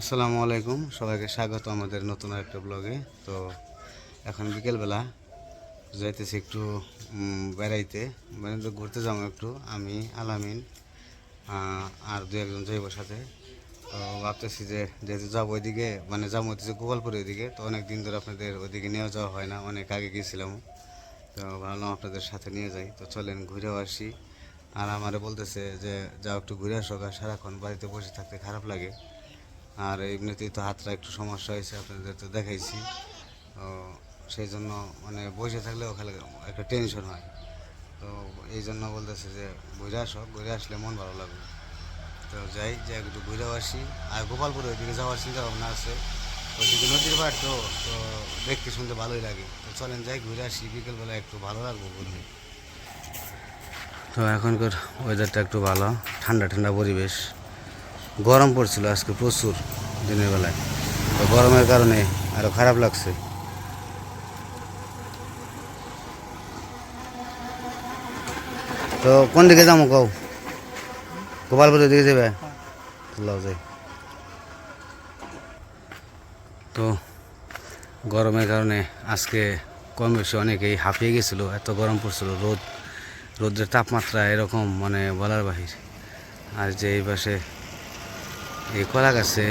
আসসালামু আলাইকুম। সবাইকে স্বাগত আমাদের নতুন একটা ব্লগে। তো এখন বিকেলবেলা যাইতেছি একটু বেড়াইতে। মানে ঘুরতে যাব একটু। আমি, আলামিন আর দু একজন যাইব সাথে। তো ভাবতেছি যে যেহেতু যাব ওইদিকে মানে যাব হচ্ছে গোপালপুর ওইদিকে, তো অনেক দিন ধরে আপনাদের ওইদিকে নিয়ে যাওয়া হয় না। অনেক আগে গিয়েছিলাম। তো ভাবলাম আপনাদের সাথে নিয়ে যাই। তো চলেন ঘুরেও আসি। আর আমারে বলতেছে যে, যাও একটু ঘুরে আসো সারাক্ষণ বাড়িতে বসে থাকতে খারাপ লাগে। আর এমনিতেই তো হাতটা একটু সমস্যা হয়েছে, আপনাদের তো দেখাইছি। তো সেই জন্য মানে বসে থাকলে ওখানে একটা টেনশন হয়। তো এই জন্য বলতেছে যে, ঘুরে আসো, ঘুরে আসলে মন ভালো লাগবে। তো যাই যে একটু ঘুরেও আসি। আর গোপালপুরে ওইদিকে যাওয়ার চিন্তা ভাবনা আছে। ওইদিকে নদীর পাড় তো তো দেখতে শুনতে ভালোই লাগে। তো চলেন যাই, ঘুরে আসি। বিকেলবেলা একটু ভালো লাগবো ঘুরলে তো এখনকার ওয়েদারটা একটু ভালো। ঠান্ডা ঠান্ডা পরিবেশ। গরম পড়ছিল আজকে প্রচুর দিনের বেলায়। তো গরমের কারণে আরও খারাপ লাগছে। তো কোন দিকে যাব কও? গোপালপুরের দিকে যাবে? যাই। তো গরমের কারণে আজকে কম বেশি অনেকেই হাঁপিয়ে গেছিল, এত গরম পড়ছিল, রোদ, রোদের তাপমাত্রা এরকম মানে বলার বাহির। আর যে এই পাশে এই কলা গাছে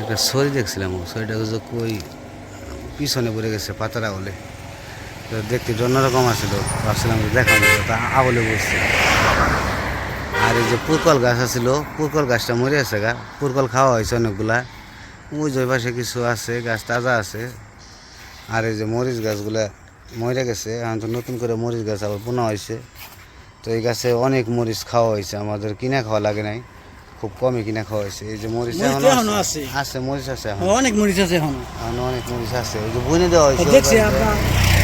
একটা ছড়ি দেখছিলাম ছড়িটা যে কই, পিছনে পড়ে গেছে পাতারা বলে তো দেখতে অন্যরকম আসছিল ভাবছিলাম যে দেখানো তা আবলে বসছে। আর এই যে পুরকল গাছ আছিল, পুরকল গাছটা মরে আছে গা, পুরকল খাওয়া হয়েছে অনেকগুলা। ওই যে পাশে কিছু আছে, গাছ তাজা আছে। আর এই যে মরিচ গাছগুলা মরে গেছে, এখন তো নতুন করে মরিচ গাছ আবার বোনা হয়েছে। তো এই গাছে অনেক মরিচ খাওয়া হয়েছে, আমাদের কিনা খাওয়া লাগে নাই। খুব কমই কিনা খাওয়া হয়েছে। এই যে মরিচ এখনও আছে। আছে। মরিচ আছে এখন। অনেক মরিচ আছে এখন। এখনও অনেক মরিচ আছে। ওই যে বুনে দেওয়া হয়েছে দেখছি আপনার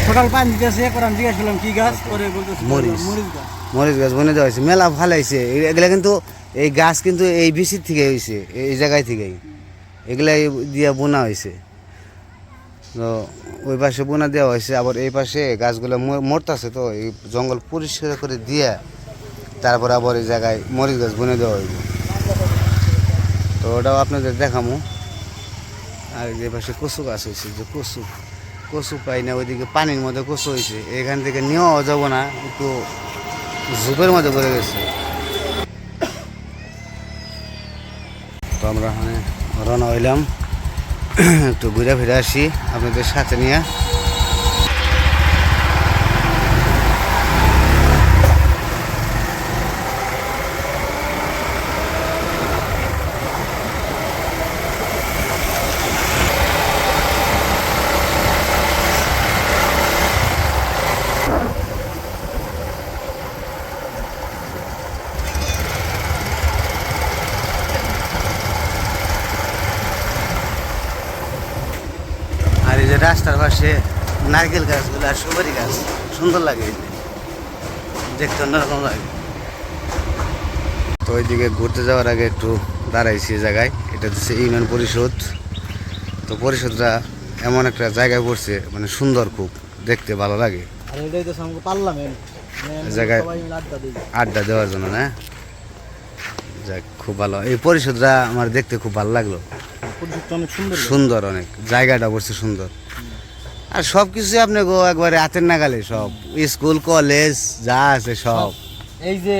টোটাল পানি দিতেছে করে আমি জিজ্ঞাসা করলাম কি গাছ? পরে বলতেছে মরিচ। মরিচ। গাছ। মরিচ গাছ বনে দেওয়া হয়েছে। মেলা ভালাইছে এগুলা কিন্তু এই গাছ কিন্তু এই বিচির থেকে হয়েছে এই জায়গায় থেকেই। এগুলা দিয়ে বোনা হয়েছে। তো ওই পাশে বোনা দেওয়া হয়েছে। আবার এই পাশে গাছগুলো মরতেছে তো এই জঙ্গল পরিষ্কার করে দিয়ে তারপর আবার এই জায়গায় মরিচ গাছ বনে দেওয়া হইব তো ওটাও আপনাদের দেখামো। আর যে পাশে কচু গাছ হয়েছে, যে কচু কচু পাই না, ওইদিকে পানির মধ্যে কচু হয়েছে। এখান থেকে নেওয়া যাব না, একটু ঝুপের মধ্যে পড়ে গেছে। তো আমরা রওনা হইলাম। একটু ঘুরে ফিরে আসি আপনাদের সাথে নিয়ে। রাস্তার পাশে নারকেল গাছগুলো আর সুপারি গাছ। সুন্দর লাগে দেখতে অন্যরকম লাগে। তো ওইদিকে ঘুরতে যাওয়ার আগে একটু দাঁড়াইছি জায়গায়। এটা হচ্ছে ইউনিয়ন পরিষদ। তো পরিষদটা এমন একটা জায়গায় পড়ছে মানে সুন্দর খুব দেখতে ভালো লাগে। এর জায়গায়- আড্ডা দেওয়ার জন্য না? যাক খুব ভালো। এই পরিষদটা আমার দেখতে খুব ভালো লাগল। সুন্দর। অনেক। জায়গাটা পড়ছে সুন্দর। আর সব কিছু আপনি গো একবারে হাতের নাগালে সব। স্কুল কলেজ যা আছে সব। এই যে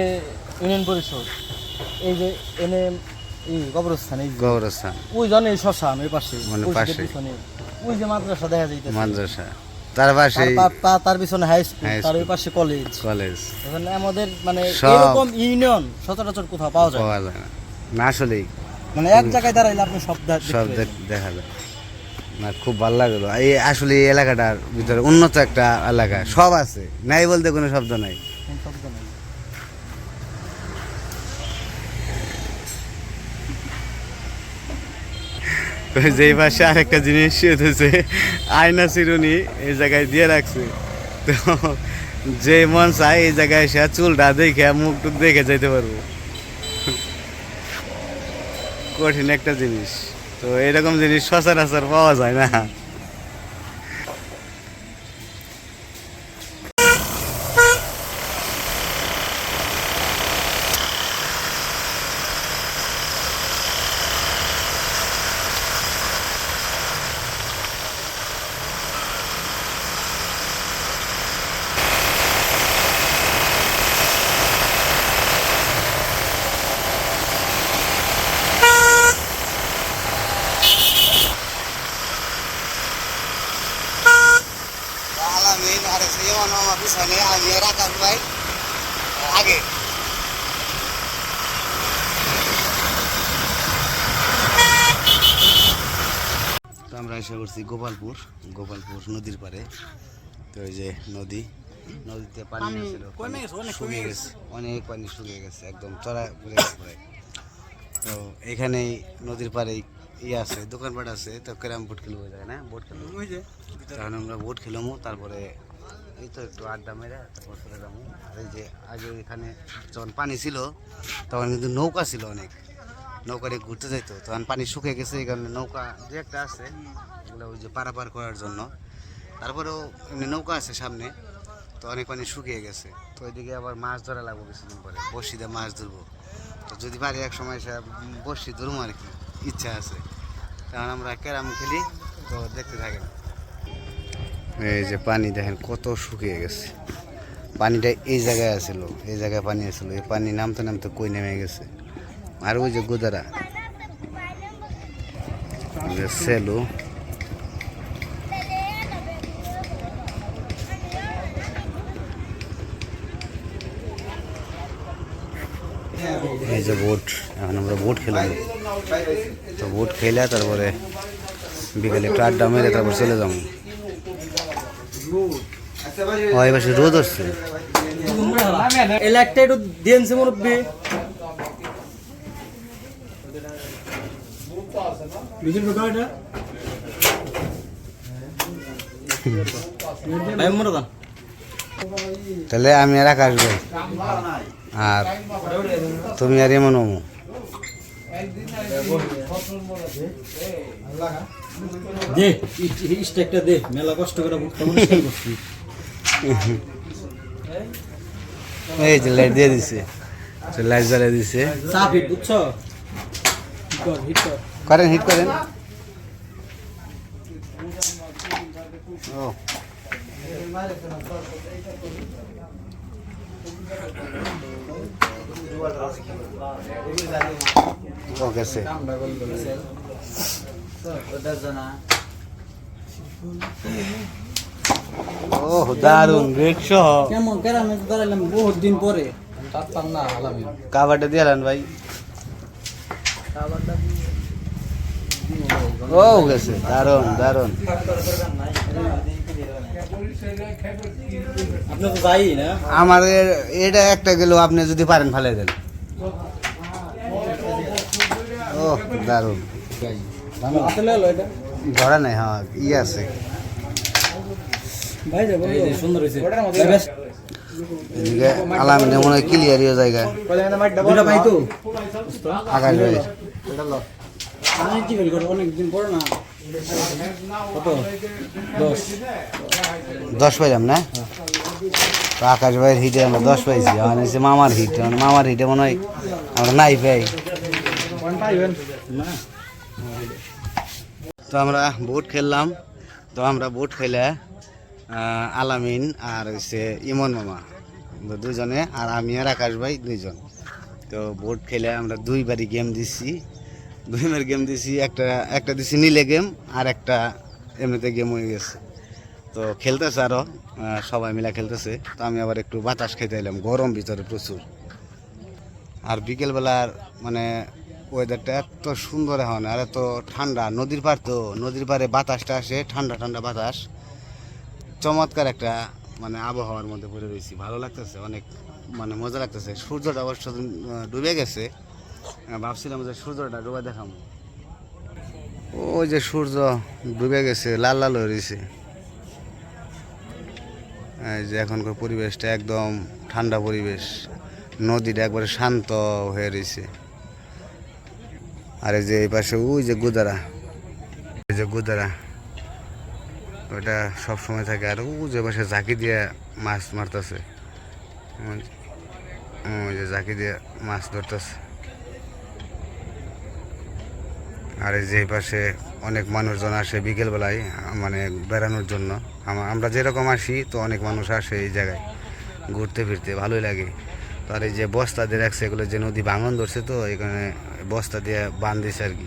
ইউনিয়ন পরিষদ এই যে এনে এই কবরস্থান এই যে। গৌরস্থান ওই জনে এই শ্মশান ওই পাশে মানে পাশে। ওই যে মাদ্রাসা দেখা যাইতেছে। মাদ্রাসা। তার পাশে তার পিছনে হাই স্কুল তার ওই পাশে কলেজ কলেজ। এখানে আমাদের মানে এরকম ইউনিয়ন সচরাচর কোথাও পাওয়া যায় না। পাওয়া যায় না। আসলেই। মানে এক জায়গায় দাঁড়াইলে আপনি সব দেখা যায়। না খুব ভালো লাগল এই আসলে এই এলাকাটার ভিতরে উন্নত একটা এলাকা সব আছে। নাই বলতে কোনো শব্দ নাই। শব্দ যেই পাশে আরেকটা জিনিস হচ্ছে আয়না চিরুনি এই জায়গায় দিয়ে রাখছে। তো যে মন চায় এই জায়গায় সে চুলটা দেখে মুখ টুক দেখে যেতে পারব। কঠিন একটা জিনিস। তো এরকম জিনিস সচরাচর পাওয়া যায় না পিছনে আমি আর আকাশ ভাই আগে তো আমরা এসে করছি গোপালপুর গোপালপুর নদীর পাড়ে। তো ওই যে নদী নদীতে পানি শুকিয়ে গেছে। অনেক পানি শুকিয়ে গেছে একদম চড়া পড়ে গেছে। তো এখানেই নদীর পাড়ে ইয়ে আছে দোকানপাট আছে তো ক্যারাম বোট খেলব জায়গায় না? বোট খেলব? তখন আমরা বোট খেলামো তারপরে এই তো একটু আড্ডা মেরে তারপর চলে যাব। আর এই যে আগে এখানে যখন পানি ছিল তখন কিন্তু নৌকা ছিল অনেক। নৌকা নিয়ে ঘুরতে যাইতো তখন পানি শুকিয়ে গেছে এই কারণে নৌকা দু একটা আছে। এগুলো ওই যে পারাপার করার জন্য। তারপরেও এমনি নৌকা আছে সামনে, তো অনেক পানি শুকিয়ে গেছে। তো ওইদিকে আবার মাছ ধরা লাগবো কিছুদিন পরে, বড়শিতে মাছ ধরবো। তো যদি পারি এক সময় সে বড়শি ধরবো আর কি, ইচ্ছা আছে। কারণ আমরা ক্যারাম খেলি, তো দেখতে থাকেন। এই যে পানি দেখেন কত শুকিয়ে গেছে। পানিটা এই জায়গায় আছিল, এই জায়গায় পানি আছিল। এই পানি নামতে নামতে কই নেমে গেছে। আর ওই যে গোদারা সেলু। এই যে বোট এখন আমরা বোট খেলাম তো বোট খেলে তারপরে বিকেলে একটু আড্ডা মেরে তারপর চলে যাব ওই পাশে রোদ হচ্ছে এই লাইটটা একটু দিয়েছে মুরব্বী ভাই মনে কর তাহলে আমি আর আকাশ ভাই আর তুমি আর এমন অমু। দে স্টেকটা দে মেলা কষ্ট করে মুখটা পরিষ্কার করছি। এই যে লাইট দিয়ে দিছে। লাইট জ্বালিয়ে দিছে। চা ফিট বুঝছ? কর হিট কর। করেন হিট করেন। ও। ওকে সে ও দারুণ রেড সহ কেমন? কেরামে দাঁড়াইলাম বহুত দিন পরে। না আলামি কাবারটা দিয়ে ভাই। ও গেছে। দারুণ দারুণ আমার এটা একটা গেল আপনি যদি পারেন ফালাই দেন। ও দারুণ ধরা নাই হ্যাঁ ই আছে। আলামিনে মনে হয় ফেল করব অনেকদিন পরে না। কত দশ দশ পাইলাম না? আকাশ ভাইয়ের হিটে আমরা দশ পাইছি আমার হচ্ছে মামার হিট মানে মামার হিটে মনে হয় আমরা নাই পাই। তো আমরা বোট খেললাম, তো আমরা বোট খেলে আলামিন আর হচ্ছে ইমন মামা দুজনে, আর আমি আর আকাশ ভাই দুইজন। তো বোট খেলে আমরা দুইবারই গেম দিচ্ছি দুইবার গেম দিছি, একটা একটা দিছি নীলে গেম আর একটা এমনিতে গেম হয়ে গেছে। তো খেলতেছে আরও সবাই মিলে খেলতেছে। তো আমি আবার একটু বাতাস খেতে এলাম গরম ভিতরে প্রচুর। আর বিকেলবেলার মানে ওয়েদারটা এত সুন্দর এখন, আর এত ঠান্ডা, নদীর পার তো, নদীর পাড়ে বাতাসটা আসে, ঠান্ডা ঠান্ডা বাতাস। চমৎকার একটা মানে আবহাওয়ার মধ্যে পড়ে রয়েছি। ভালো লাগতেছে, অনেক মানে মজা লাগতেছে। সূর্যটা অবশ্য ডুবে গেছে। ভাবছিলাম যে সূর্যটা ডুবে দেখাম ওই যে সূর্য ডুবে গেছে, লাল লাল হয়ে এই যে এখনকার পরিবেশটা একদম ঠান্ডা পরিবেশ, নদীটা একবারে শান্ত হয়ে রয়েছে। আর এই যে এই পাশে, ওই যে গুদারা, এই যে গুদারা, ওটা সব সময় থাকে। আর ওই যে পাশে ঝাঁকি দিয়ে মাছ মারতেছে ওই যে ঝাঁকি দিয়ে মাছ ধরতেছে। আর এই যে পাশে অনেক মানুষজন আসে বিকেলবেলায় মানে বেড়ানোর জন্য। আমা- আমরা যেরকম আসি, তো অনেক মানুষ আসে এই জায়গায়, ঘুরতে ফিরতে, ভালোই লাগে। তো আর এই যে বস্তা দিয়ে রাখছে, এগুলো যে নদী ভাঙন ধরছে তো, এখানে বস্তা দিয়ে বান দিছে আর কি।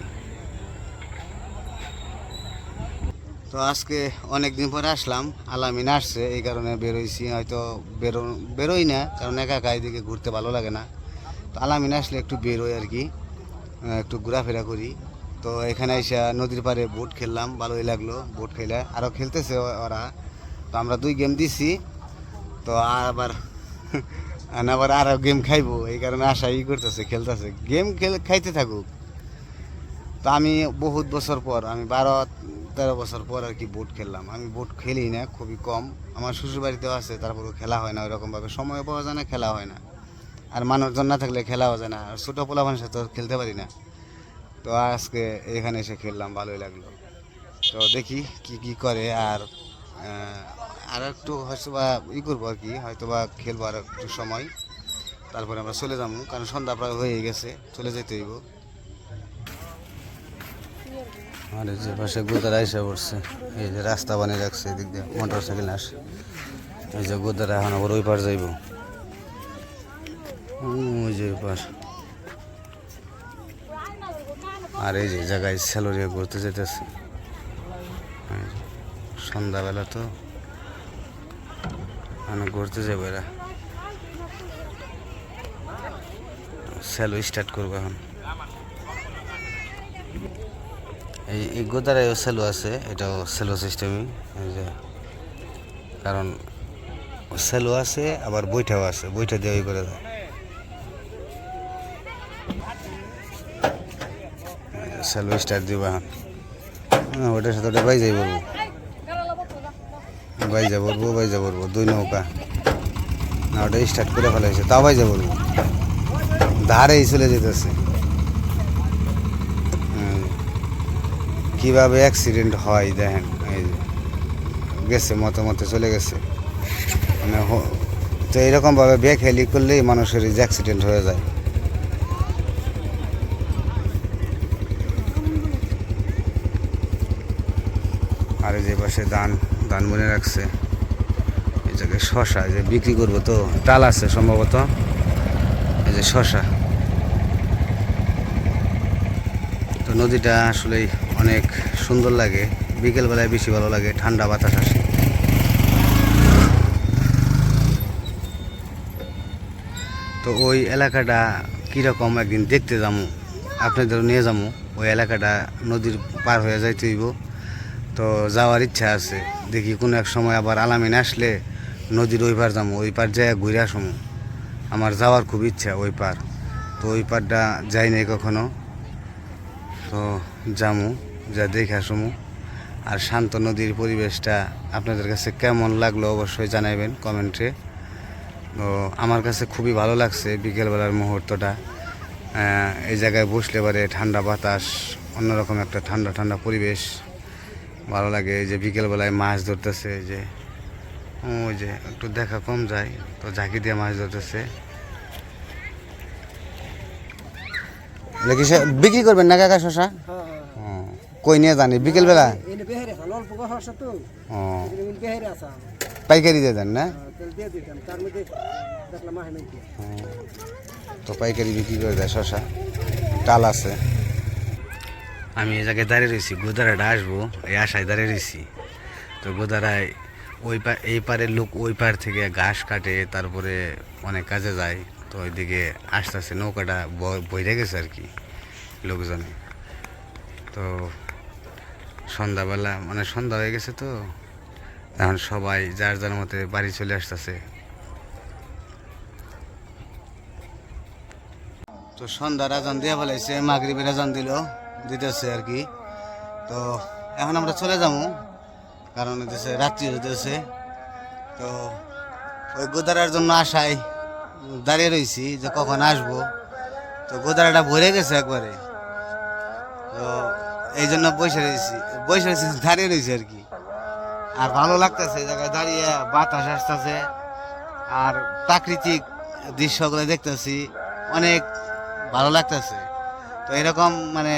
তো আজকে অনেক দিন পরে আসলাম, আলামিন আসছে, এই কারণে বেরোইছি, হয়তো বেরো, বেরোই না, কারণ একা একা এদিকে ঘুরতে ভালো লাগে না। তো আলামিন আসলে একটু বেরোই আর কি একটু ঘোরাফেরা করি। তো এখানে এসে নদীর পাড়ে বোট খেললাম, ভালোই লাগল বোট খেলে। আরও খেলতেছে ওরা। তো আমরা দুই গেম দিছি। তো আবার আবার আরও গেম খাইবো। এই কারণে আশা ই করতেছে, খেলতেছে। গেম খেল খাইতে থাকুক। তো আমি বহুত বছর পর, আমি বারো, তেরো বছর পর আর কি বোট খেললাম। আমি বোট খেলি না, খুবই কম। আমার শ্বশুর বাড়িতেও আছে, তারপরেও খেলা হয় না, ওইরকমভাবে সময় পাওয়া যায় না, খেলা হয় না। আর মানুষজন না থাকলে খেলাও যায় না। আর ছোটো পোলাপানের সাথে তো খেলতে পারি না। তো আজকে এখানে এসে খেললাম, ভালোই লাগল। তো দেখি কি কি করে আর আর একটু হয়তো বা ই করব আর কি হয়তো বা খেলব আর একটু সময়। তারপরে আমরা চলে যাব, কারণ সন্ধ্যা প্রায় হয়ে গেছে, চলে যেতে হইব। আর যে পাশে গোদারা এসে পড়ছে, এই যে রাস্তা বানিয়ে রাখছে, এদিক দিয়ে মোটর সাইকেল আসে। এই যে গোদারা এখন আবার ওই পার যাইব। ওই যে ওই পার। আর এই যে জায়গায় স্যালোরিয়া ঘুরতে যেতেছে। সন্ধ্যাবেলা তো মানে ঘুরতে যাব এরা। স্যালো স্টার্ট করব এখন। এই এই গোদারায়ও সেলো আছে, এটাও সেলো সিস্টেমই। যে, কারণ সেলো আছে, আবার বৈঠাও আছে, বৈঠা দিয়ে করে দেয় সেলো স্টার্ট দিব এখন। হ্যাঁ, ওটার সাথে ওটা বাইজাই বলব বাইজা বলব বাইজা বলব দুই নৌকা। না ওটা স্টার্ট করে ফেলাইছে তাও বাইজা বলব ধারেই চলে যেতেছে। হুম। কীভাবে অ্যাক্সিডেন্ট হয় দেখেন এই যে গেছে মতো মতো চলে গেছে। মানে তো এরকমভাবে ব্যাগ হেলি করলেই মানুষের অ্যাক্সিডেন্ট হয়ে যায়। আর যে পাশে ধান ধান বনে রাখছে। এই জায়গায় শশা যে বিক্রি করব তো, ডাল আছে সম্ভবত। এই যে শশা। তো নদীটা আসলেই অনেক সুন্দর লাগে। বিকেলবেলায় বেশি ভালো লাগে, ঠান্ডা বাতাস আসে। তো ওই এলাকাটা কীরকম? একদিন দেখতে যাব আপনাদের নিয়ে যাব ওই এলাকাটা নদীর পার হয়ে যাইতে হইব। তো যাওয়ার ইচ্ছা আছে। দেখি কোনো এক সময় আবার আলামিন আসলে নদীর ওই পার যাব ওই পার যায় ঘুরে আসব আমার যাওয়ার খুব ইচ্ছা ওই পার। তো ওই পারটা যাই নাই কখনো। তো যামু, যা দেখে আসমু। আর শান্ত নদীর পরিবেশটা আপনাদের কাছে কেমন লাগল অবশ্যই জানাবেন কমেন্টে। তো আমার কাছে খুবই ভালো লাগছে বিকেলবেলার মুহূর্তটা। এই জায়গায় বসলে পারে ঠান্ডা বাতাস, অন্যরকম একটা ঠান্ডা ঠান্ডা পরিবেশ। ভালো লাগে যে বিকেলবেলায় মাছ ধরতেছে যে ওই যে একটু দেখা কম যায় তো ঝাঁকি দিয়ে মাছ ধরতেছে। বিক্রি করবেন না কাকা শশা? হ্যাঁ। হ্যাঁ কই নিয়ে জানি বিকেলবেলা? পাইকারি দিয়ে দেন না? ও, তো পাইকারি বিক্রি করে দেয় শশা। টাল আছে। আমি এই জায়গায় দাঁড়িয়ে রয়েছি, গোদারাটা আসব, এই আশায় দাঁড়িয়ে রয়েছি। তো গোদারায় ওই পা, এই পারের লোক ওই পার থেকে ঘাস কাটে, তারপরে অনেক কাজে যায়। তো ওইদিকে আস্তে আস্তে নৌকাটা বইরে গেছে আর কি লোকজনে। তো সন্ধ্যাবেলা মানে সন্ধ্যা হয়ে গেছে তো, এখন সবাই যার যার মতে বাড়ি চলে আসতেছে। তো সন্ধ্যার আজান দিয়ে ফেলাইছে, মাগরিবের আজান দিল। দিতেছে আর কি। তো এখন আমরা চলে যাব, কারণ হইতেছে রাত্রি হইতেছে। তো ওই গোদারার জন্য আশায় দাঁড়িয়ে রয়েছি যে কখন আসব। তো গোদারাটা ভরে গেছে একবারে। তো এই জন্য বসে রয়েছি বসে রয়েছি দাঁড়িয়ে রয়েছি আর কি। আর ভালো লাগতেছে জায়গায় দাঁড়িয়ে, বাতাস আসতেছে। আর প্রাকৃতিক দৃশ্যগুলো দেখতেছি, অনেক ভালো লাগতেছে। তো এরকম মানে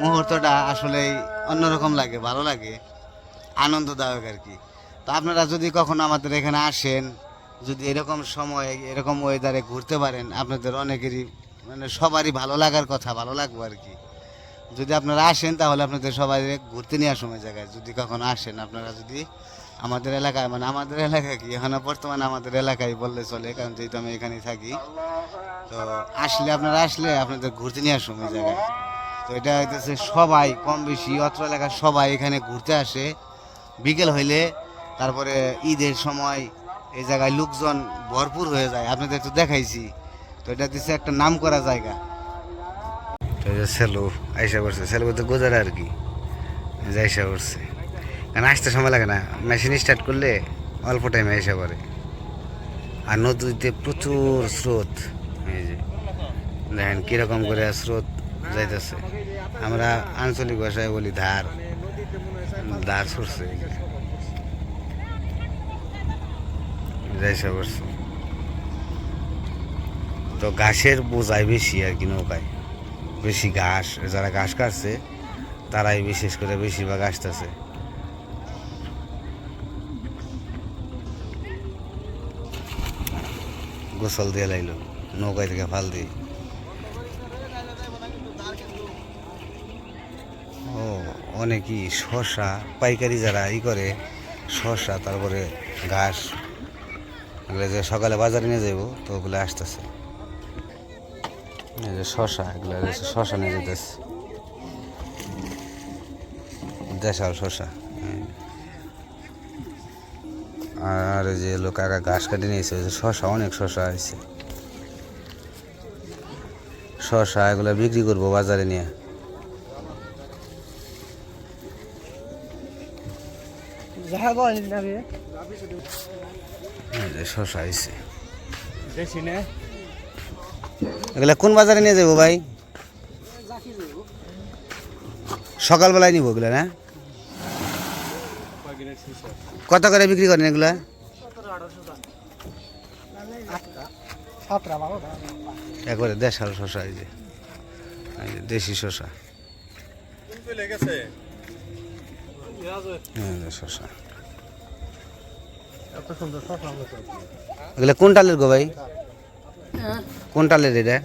মুহূর্তটা আসলেই অন্যরকম লাগে, ভালো লাগে, আনন্দদায়ক আর কি। তো আপনারা যদি কখনো আমাদের এখানে আসেন, যদি এরকম সময়, এরকম ওয়েদারে ঘুরতে পারেন, আপনাদের অনেকেরই মানে সবারই ভালো লাগার কথা, ভালো লাগবো আর কি। যদি আপনারা আসেন, তাহলে আপনাদের সবাই ঘুরতে নিয়ে সময় জায়গায়। যদি কখনো আসেন, আপনারা যদি আমাদের এলাকায় মানে আমাদের এলাকায় কি, এখন বর্তমানে আমাদের এলাকায় বললে চলে, কারণ যেহেতু আমি এখানেই থাকি, তো আসলে আপনারা আসলে আপনাদের ঘুরতে নিয়ে আসুন সময় জায়গায়। এটা হইতেছে সবাই কম বেশি, অত্র এলাকার সবাই এখানে ঘুরতে আসে। বিকেল হইলে তারপরে ঈদের সময় এই জায়গায় লোকজন ভরপুর হয়ে যায়। আপনাদের তো দেখাইছি। তো এটা দিচ্ছে একটা নাম করা জায়গা সেলো আইসা করছে সেলো বলতে গোজার আর কি। আইসা করছে কারণ আসতে সময় লাগে না। মেশিন স্টার্ট করলে অল্প টাইমে আইসা পড়ে। আর নদীতে প্রচুর স্রোত। দেখেন কীরকম করে স্রোত। যাইতেছে। আমরা আঞ্চলিক ভাষায় বলি ধার। ধার করছে। তো ঘাসের বোঝাই বেশি আর কি নৌকায়। বেশি ঘাস, যারা ঘাস কাটছে, তারাই বিশেষ করে বেশিরভাগ আসতেছে। গোসল দিয়ে লাইলো, নৌকায় থেকে ফাল দিয়ে ও অনেকই শশা পাইকারি যারা ই করে শশা তারপরে ঘাস, এগুলো যে সকালে বাজারে নিয়ে যাব তো ওগুলো আসতেছে। যে শশা এগুলো শশা নিয়ে যেতেছে দেশাল শশা আর যে লোক কাকা ঘাস কাটে নিয়েছে শশা অনেক শশা আছে শশা এগুলো বিক্রি করব বাজারে নিয়ে যাহা বল নাকি এই যে শশা নে? এগুলা কোন বাজারে নিয়ে যাব ভাই? সকালবেলায় নিবো এগুলা না? কত করে বিক্রি করেন এগুলা? একবারে দেশাল শশা এই যে। দেশি শশা। এই শশা। এগুলা কোন টালের গো ভাই? কোন টালের এটা?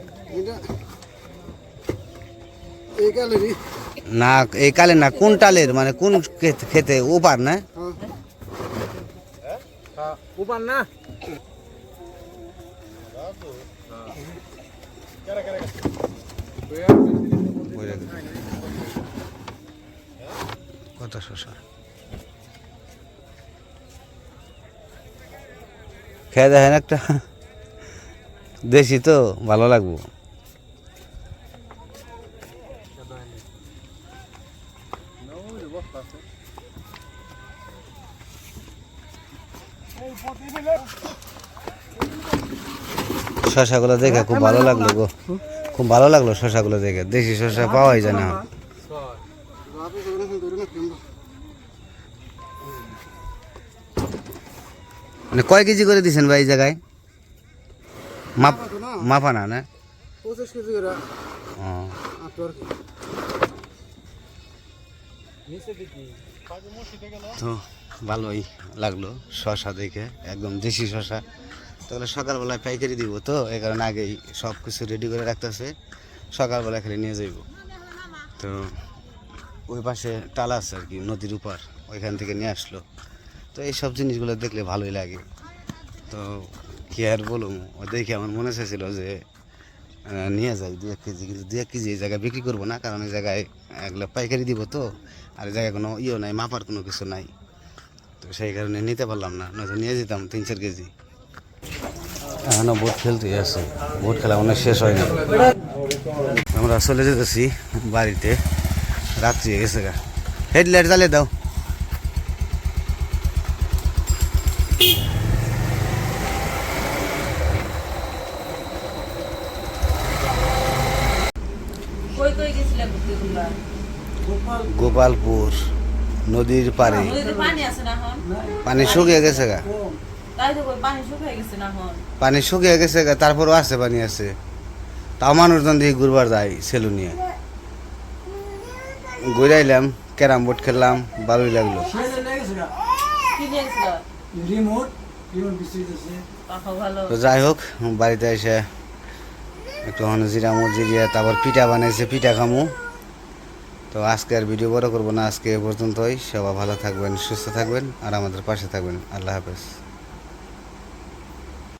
না এই কালে না কোন টালের? মানে কোন খেতে ওপার না? উপান না? কত শশা খেয়ে দেখেন একটা। দেশি তো, ভালো লাগবো। শশাগুলো দেখে খুব ভালো লাগল গো। খুব ভালো লাগল শশাগুলো দেখে। দেশি শশা পাওয়াই যায় না। মানে কয় কেজি করে দিছেন ভাই এই জায়গায়? মাপ মাপা না? না পঁচিশ কেজি করে। তো ভালোই লাগল শশা দেখে একদম দেশি শশা। তাহলে সকালবেলায় পাইকারি দিব তো এই কারণে আগেই সব কিছু রেডি করে রাখতে রাখতেছে। সকালবেলা খালি নিয়ে যাইব। তো ওই পাশে টালা আছে আর কি নদীর উপর ওইখান থেকে নিয়ে আসলো। তো এই সব জিনিসগুলো দেখলে ভালোই লাগে। তো কি আর বলুম ও দেখে আমার মনে চাইছিল যে নিয়ে যাই দু এক কেজি। কিন্তু দু এক কেজি এই জায়গায় বিক্রি করব না, কারণ এই জায়গায় এগুলো পাইকারি দিব তো, আর এই জায়গায় কোনো ইয়ে নাই, মাপার কোনো কিছু নাই। তো সেই কারণে নিতে পারলাম না, নয়তো নিয়ে যেতাম তিন চার কেজি। এখনও বোট খেলতেই আছে। বোট খেলা অনেক শেষ হয় না আমরা চলে যেতেছি বাড়িতে। রাত্রি হয়ে গেছে গা। হেডলাইট জ্বালিয়ে দাও কই কই গেছিলে ঘুরতে তোমরা গোপালপুর নদীর পাড়ে। পানি আছে না এখন? পানি শুকিয়ে গেছে গা। তাই তো কই পানি শুকিয়ে গেছে না এখন? পানি শুকিয়ে গেছে গা তারপরও আছে পানি আছে। তাও মানুষজন দিয়ে ঘুরবার যায় সেলু নিয়ে। ঘুরাইলাম ক্যারাম বোর্ড খেললাম ভালোই লাগল। তো যাই হোক বাড়িতে এসে একটু হন জিরা জিরিয়া তারপর পিঠা বানাইছে পিঠা খামু। তো আজকে আর ভিডিও বড় করব না, আজকে এ পর্যন্তই। সবাই ভালো থাকবেন, সুস্থ থাকবেন, আর আমাদের পাশে থাকবেন। আল্লাহ হাফেজ।